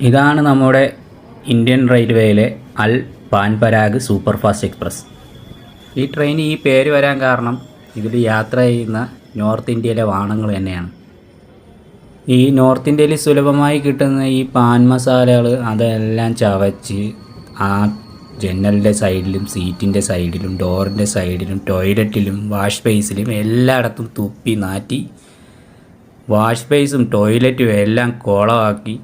ഇതാണ് നമ്മുടെ ഇന്ത്യൻ റെയിൽവേയിലെ അൽ പാൻപരാഗ് സൂപ്പർഫാസ്റ്റ് എക്സ്പ്രസ്. ഈ ട്രെയിൻ ഈ പേര് വരാൻ കാരണം ഇതിൽ യാത്ര ചെയ്യുന്ന നോർത്ത് ഇന്ത്യയിലെ വാണങ്ങൾ തന്നെയാണ്. ഈ നോർത്ത് ഇന്ത്യയിൽ സുലഭമായി കിട്ടുന്ന ഈ പാൻ മസാലകൾ അതെല്ലാം ചവച്ച് ആ ജനലിന്റെ സൈഡിലും സീറ്റിന്റെ സൈഡിലും ഡോറിന്റെ സൈഡിലും ടോയ്ലറ്റിലും വാഷ് ബേസിലും എല്ലായിടത്തും തുപ്പി നാറ്റി വാഷ് ബേസും ടോയ്ലറ്റും എല്ലാം കുളമാക്കി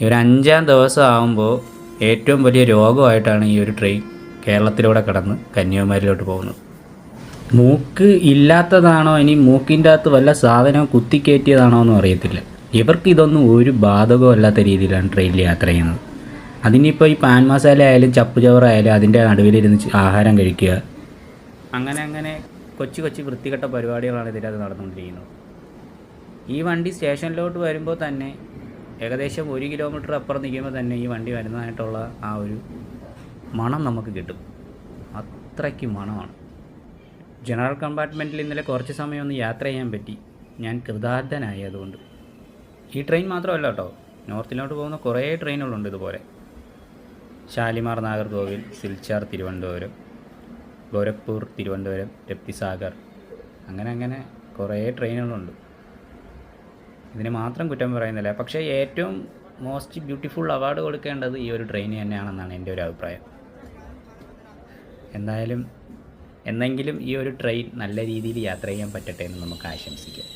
ഈ ഒരു അഞ്ചാം ദിവസം ആകുമ്പോൾ ഏറ്റവും വലിയ രോഗമായിട്ടാണ് ഈ ഒരു ട്രെയിൻ കേരളത്തിലൂടെ കടന്ന് കന്യാകുമാരിയിലോട്ട് പോകുന്നത്. മൂക്ക് ഇല്ലാത്തതാണോ? ഇനി മൂക്കിന്റെ അകത്ത് വല്ല സാധനവും കുത്തിക്കയറ്റിയതാണോ എന്നും അറിയത്തില്ല. ഇവർക്ക് ഇതൊന്നും ഒരു ബാധകവും അല്ലാത്ത രീതിയിലാണ് ട്രെയിനിൽ യാത്ര ചെയ്യുന്നത്. അതിനിപ്പോൾ ഈ പാൻ മസാല ആയാലും ചപ്പ് ചോറായാലും അതിന്റെ നടുവിലിരുന്ന് ആഹാരം കഴിക്കുക. അങ്ങനെ അങ്ങനെ കൊച്ചു കൊച്ചു വൃത്തികെട്ട പരിപാടികളാണ് ഇതിനകത്ത് നടന്നുകൊണ്ടിരിക്കുന്നത്. ഈ വണ്ടി സ്റ്റേഷനിലോട്ട് വരുമ്പോൾ തന്നെ ഏകദേശം ഒരു കിലോമീറ്റർ അപ്പുറം നിൽക്കുമ്പോൾ തന്നെ ഈ വണ്ടി വരുന്നതായിട്ടുള്ള ആ ഒരു മണം നമുക്ക് കിട്ടും. അത്രയ്ക്ക് മണമാണ്. ജനറൽ കമ്പാർട്ട്മെന്റിൽ ഇന്നലെ കുറച്ച് സമയം ഒന്ന് യാത്ര ചെയ്യാൻ പറ്റി. ഞാൻ കൃതാർത്ഥനായി അതുകൊണ്ട്. ഈ ട്രെയിൻ മാത്രമല്ല കേട്ടോ. നോർത്തിലോട്ട് പോകുന്ന കുറേ ട്രെയിനുകളുണ്ട് ഇതുപോലെ. ഷാലിമാർ നാഗർകോവിൽ സിൽച്ചാർ തിരുവനന്തപുരം ഗോരഖ്പൂർ തിരുവനന്തപുരം രപ്തിസാഗർ അങ്ങനെ അങ്ങനെ കുറേ ട്രെയിനുകളുണ്ട് ഇതിന് മാത്രം കുറ്റം പറയുന്നില്ല. പക്ഷേ ഏറ്റവും മോസ്റ്റ് ബ്യൂട്ടിഫുൾ അവാർഡ് കൊടുക്കേണ്ടത് ഈ ഒരു ട്രെയിന് തന്നെയാണെന്നാണ് എന്റെ ഒരു അഭിപ്രായം. എന്തായാലും എന്നെങ്കിലും ഈ ഒരു ട്രെയിൻ നല്ല രീതിയിൽ യാത്ര ചെയ്യാൻ പറ്റട്ടെ എന്ന് നമുക്ക് ആശംസിക്കാം.